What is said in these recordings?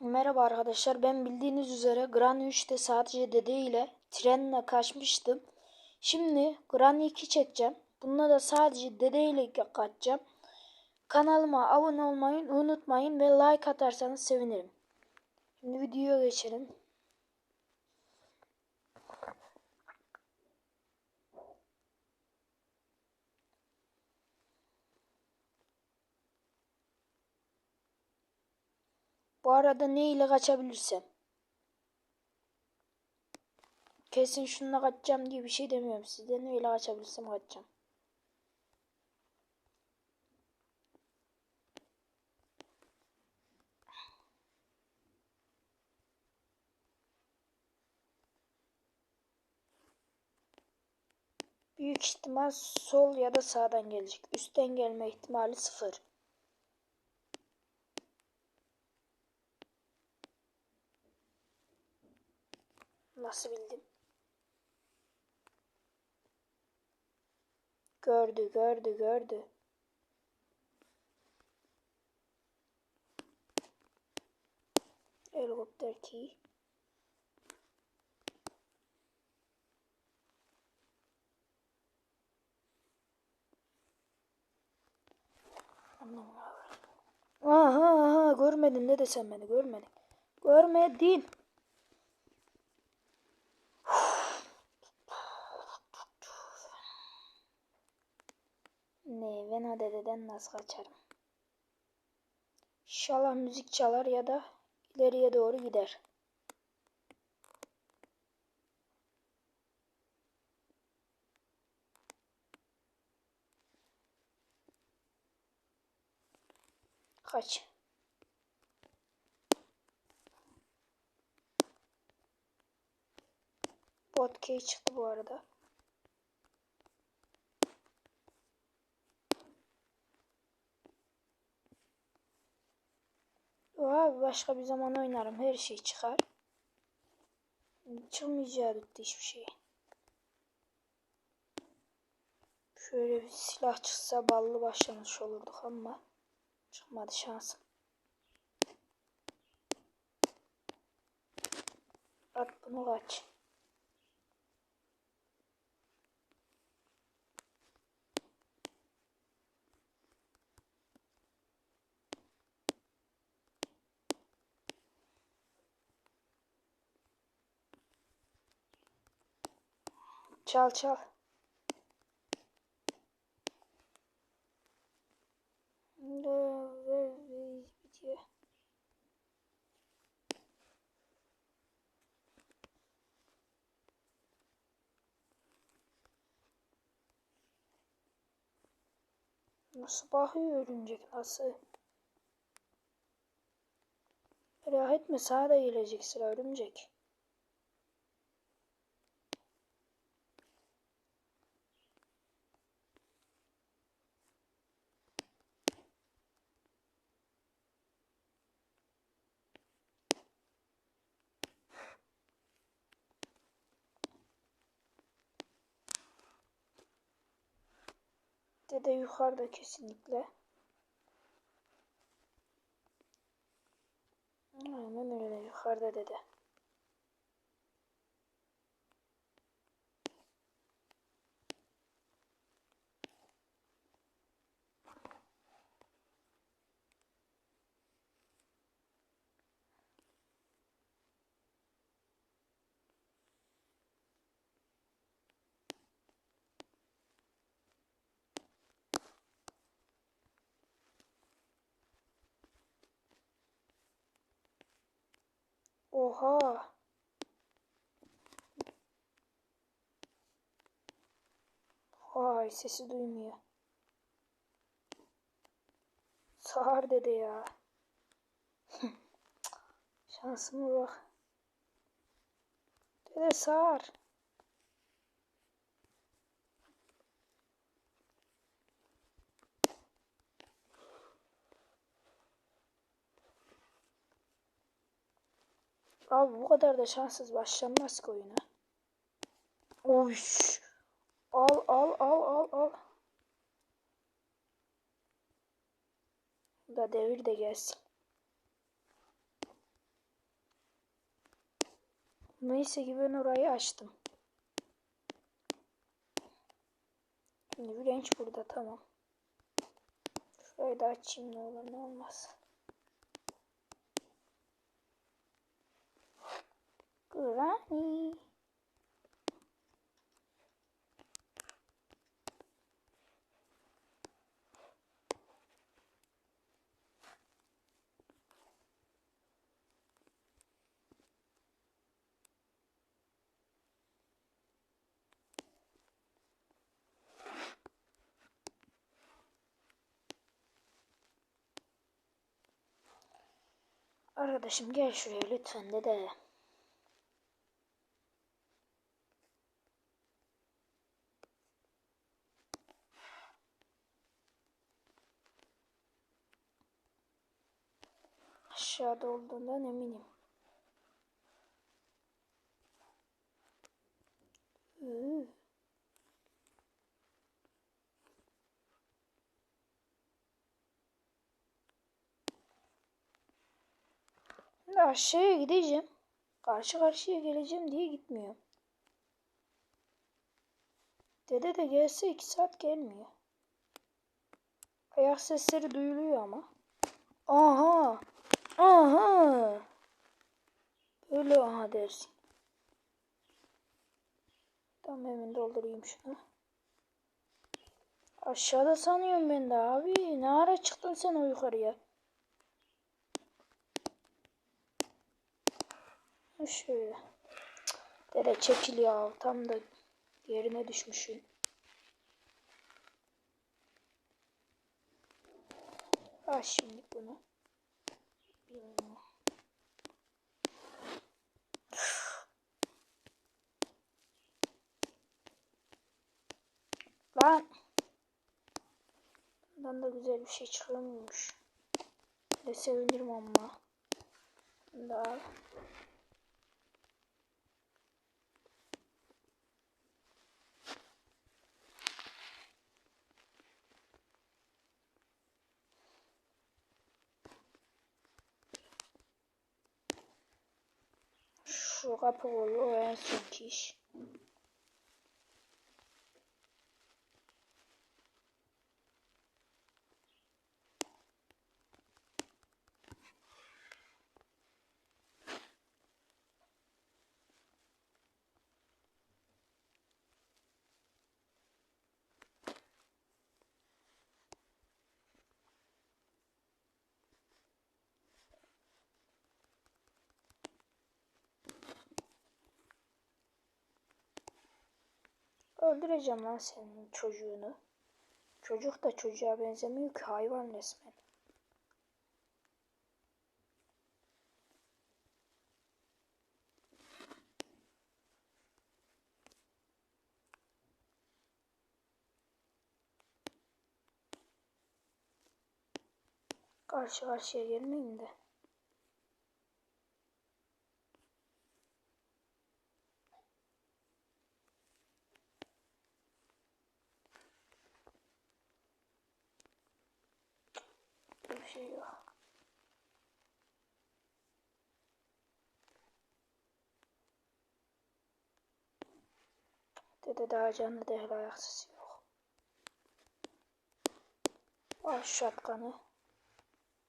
Merhaba arkadaşlar. Ben bildiğiniz üzere Granny 3'te sadece dede ile trenle kaçmıştım. Şimdi Granny 2 çekeceğim. Bununla da sadece dede ile kaçacağım. Kanalıma abone olmayı unutmayın ve like atarsanız sevinirim. Şimdi videoya geçelim. Bu arada ne ile kaçabilirsem. Kesin şununla kaçacağım diye bir şey demiyorum. Sizde ne ile kaçabilirsem kaçacağım. Büyük ihtimal sol ya da sağdan gelecek. Üstten gelme ihtimali sıfır. Nasıl bildim? Gördü, gördü, gördü. Helikopter key. Aha aha görmedin ne desem beni görmedin. Görmedin. Ne ben o dededen nasıl kaçarım? İnşallah müzik çalar ya da ileriye doğru gider. Kaç. Key çıktı bu arada. Başka bir zaman oynarım. Her şey çıkar. Çıkmayacağı bitti hiçbir şey. Şöyle bir silah çıksa ballı başlamış olurduk ama çıkmadı şansım. At bunu kaç. Çal çal. Bitiyor. Nasıl bakıyor örümcek nasıl? Merak etme sağa da gelecek sıra örümcek. Dede yukarıda kesinlikle. Aynen öyle yukarıda dede. Oha. Vay sesi duymuyor. Sağır dedi ya. Şansıma bak. Dede sağır. Abi bu kadar da şanssız başlanmaz ki oyuna. Oy. Al al al al al. Da devir de gelsin. Neyse ki ben orayı açtım. Şimdi Branch burada tamam. Şurayı da açayım ne olur ne olmaz. Granny. Arkadaşım gel şuraya lütfen dede. Aşağıda olduğundan eminim. Şimdi aşağıya gideceğim. Karşı karşıya geleceğim diye gitmiyor. Dede de gelse iki saat gelmiyor. Ayak sesleri duyuluyor ama. Aha! Aha! Böyle aha dersin. Tamam hemen doldurayım şunu. Aşağıda sanıyorum ben de abi. Ne ara çıktın sen o yukarıya? Şöyle. Dede çekil ya. Tam da yerine düşmüşüm. Al şimdi bunu. Lan. Bundan da güzel bir şey çıkamıyormuş. Ne sevinirim ama. Daha. Şu kapı oluyor o Öldüreceğim lan senin çocuğunu. Çocuk da çocuğa benzemiyor ki hayvan resmen. Karşı karşıya gelmeyin de. Bir şey yok. Dede daha canlı değil ayak sesi yok. Al şapkanı.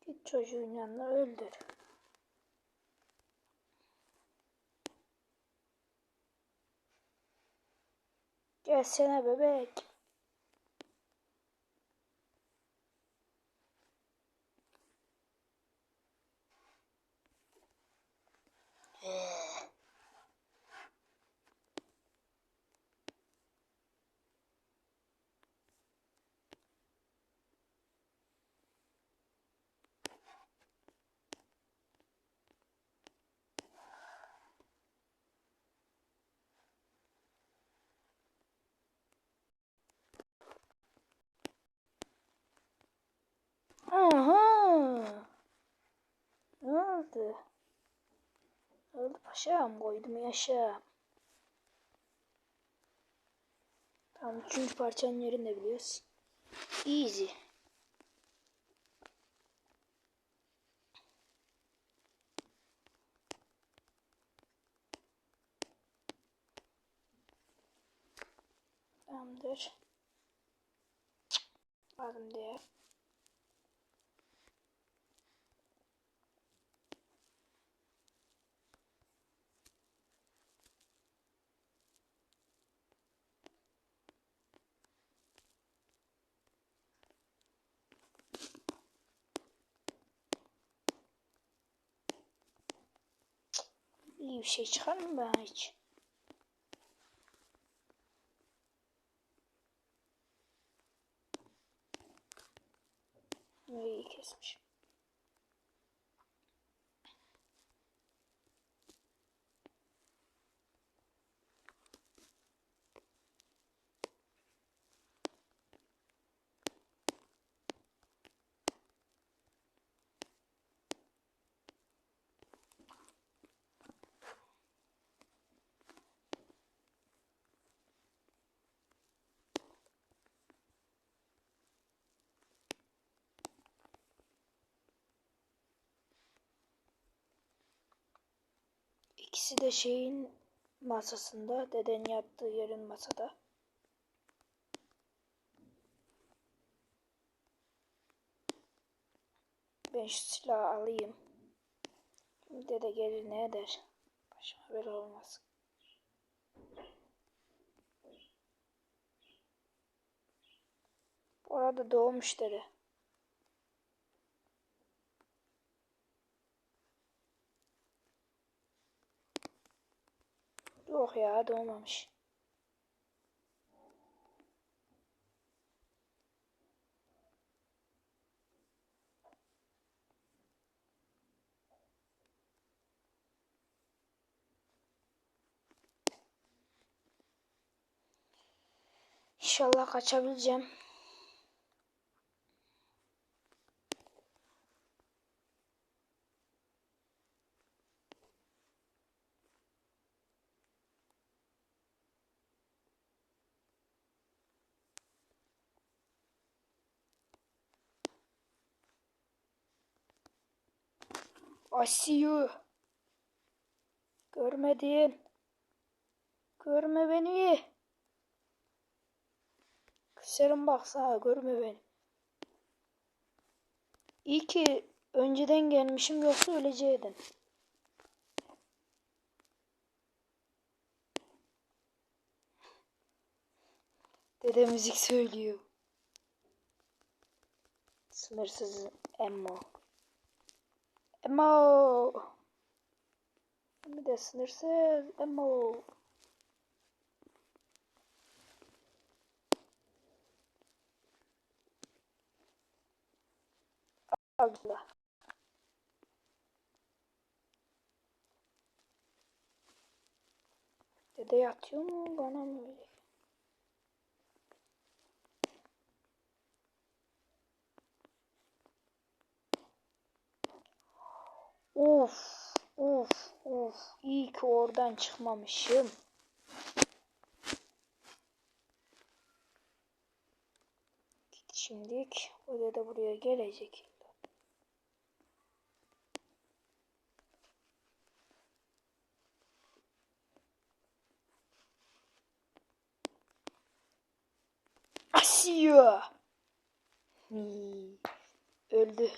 Git çocuğun yanına öldür. Gelsene bebek. Aha. Ne oldu? Ne oldu paşam? Koydum yaşa. Tamam üçüncü parçanın yerini de biliyoruz. Easy. Tamamdır. Aldım diye. İyi bir şey çıkar mı bana hiç? İyi kesmiş. İkisi de şeyin masasında. Deden yattığı yerin masada. Ben şu silahı alayım. Dede gelir ne eder? Başıma böyle olmaz. Orada doğmuş dede. Yok ya doğmamış. İnşallah kaçabileceğim. Asiyu. Görmedin. Görme beni. Küserim baksana görme beni. İyi ki önceden gelmişim yoksa öleceydin. Dede müzik söylüyor. Sınırsız emmo. Emmo. Bir de sınırsız emmo. Aldılar. Dede yatıyor mu bana mı öyle? Of, of, of. İyi ki oradan çıkmamışım. Git şimdilik. O dede buraya gelecek. Asiye. Hmm, Öldü.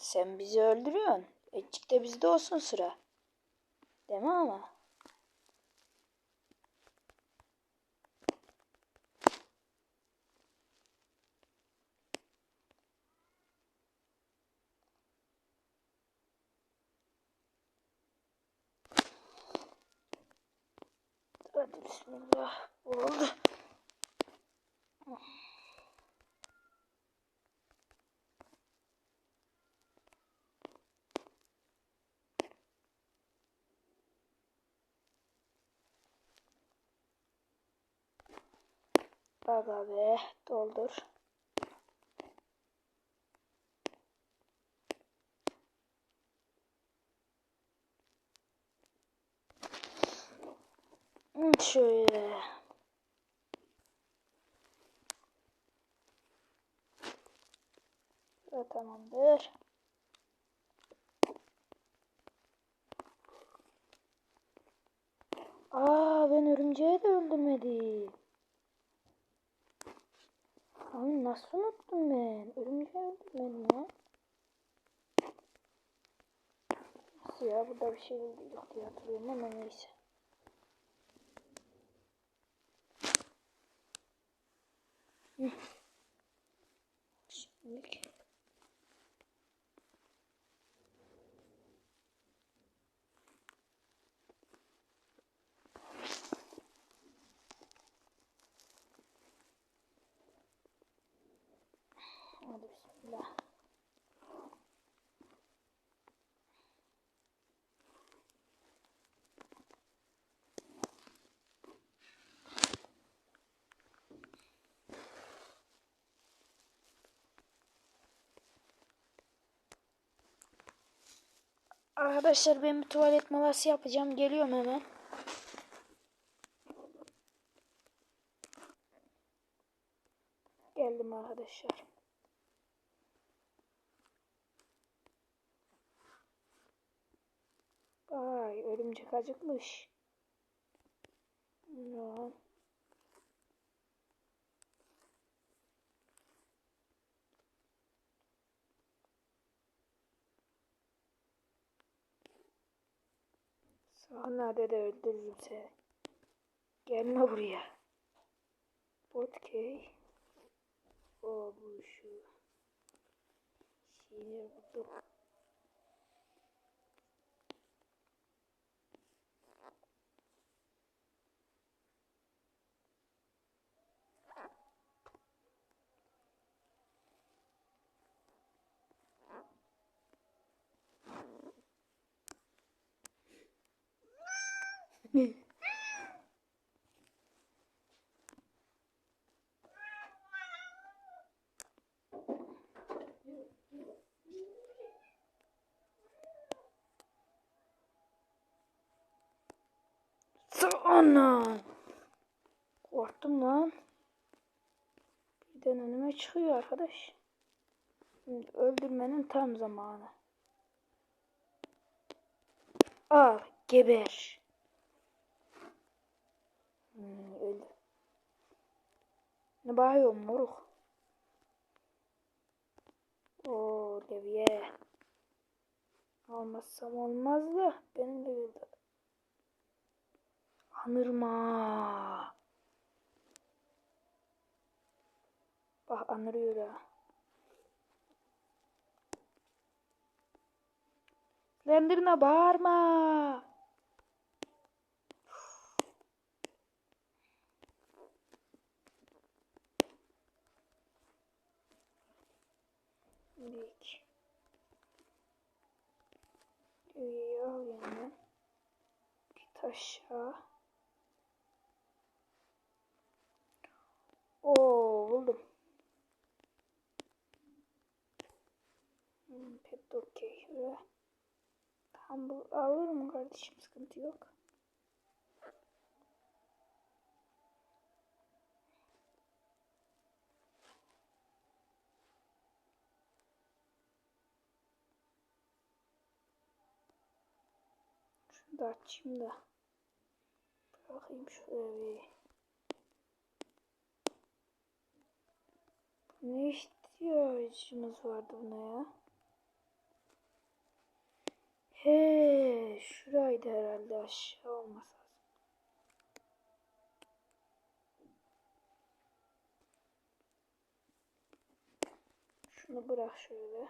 Sen bizi öldürüyorsun. Etçik de bizde olsun sıra. Mi ama? Aga be doldur. Hmm, şöyle. Ve tamamdır. Aa ben örümceği de öldürmedim. Abi nasıl unuttum ben? Örümceği öldürmedim ya. Nasıl ya? Burada bir şey yok diye hatırlıyorum ama neyse. Hı. Şimdi Hadi bismillah. Arkadaşlar ben bir tuvalet molası yapacağım. Geliyorum hemen. Geldim arkadaşlar. Ay örümcek acıkmış. Ya. Sahnede de öldürürüm seni. Gelme buraya. Botkey. O bu şu. Şeyleri buldum. Ana. Korktum lan. Birden önüme çıkıyor arkadaş. Şimdi öldürmenin tam zamanı. Al geber. Hmm, öldü. Ne bağırıyorsun moruk? Oo devye. Almazsam olmaz da benim de öldü. Anırma. Bak anırıyor ha. Slender'ına bağırma. Dik. İyi al yani. Git aşağı. Oo buldum. Hmm, pet okey. Şöyle. Tam bu alırım kardeşim sıkıntı yok. Şunu da açayım da. Bırakayım şuraya bir. Ne ihtiyacımız vardı buna ya? He, şuraydı herhalde aşağı olmasa. Şunu bırak şöyle.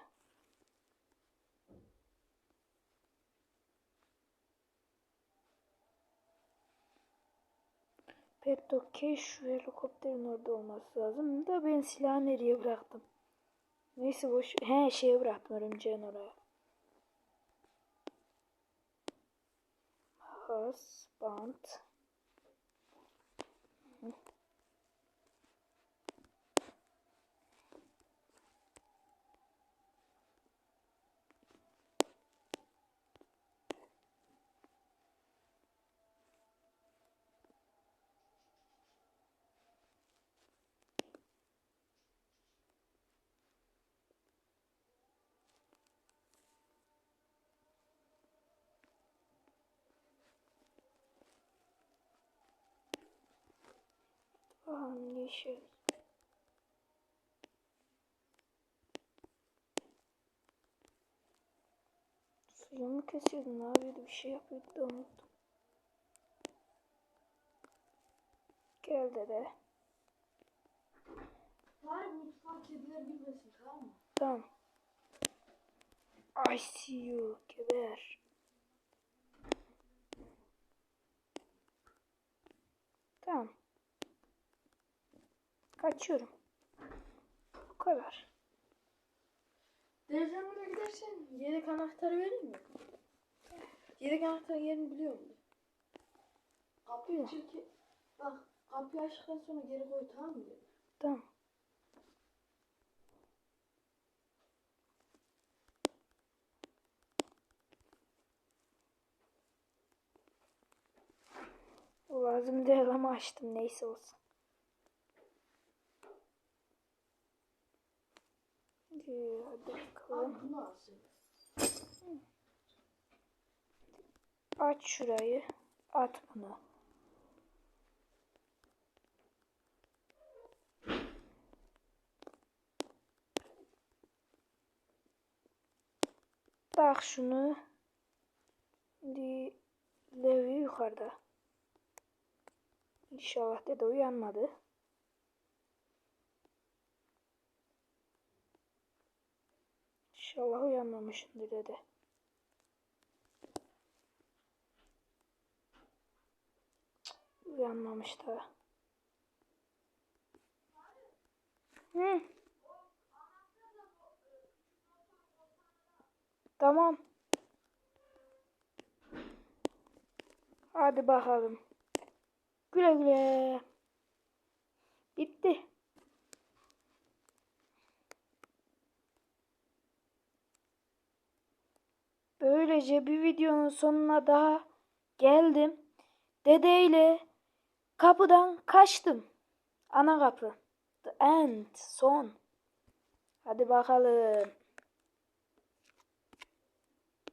Pet okey şu helikopterin orada olması lazım da ben silahı nereye bıraktım? Neyse boş. He şeye bıraktım örümceğin oraya. Husband. Hangi Anlaşıldı. Suyumu kesiyordum. Ne yapıyordu? Bir şey yapıyordu da unuttum. Gel dede. Var mutfak kedileri bilmesin tamam mı? Tamam. I see you. Geber. Tamam. Kaçıyorum. Bu kadar. Derecemine gidersen yedek anahtarı vereyim mi? Yedek anahtarın yerini biliyor musun? Kapıyı çünkü bak kapıyı açtıktan sonra geri koy tamam mı? Tamam. Lazım değil ama açtım neyse olsun. Ee, Hadi bakalım. Aç şurayı. At bunu. Tak şunu. Şimdi Levi yukarıda. İnşallah dede uyanmadı. İnşallah uyanmamışındır dede. Uyanmamış da. Hı. Tamam. Hadi bakalım. Güle güle. Bitti. Böylece bir videonun sonuna daha geldim. Dedeyle kapıdan kaçtım. Ana kapı. The end. Son. Hadi bakalım.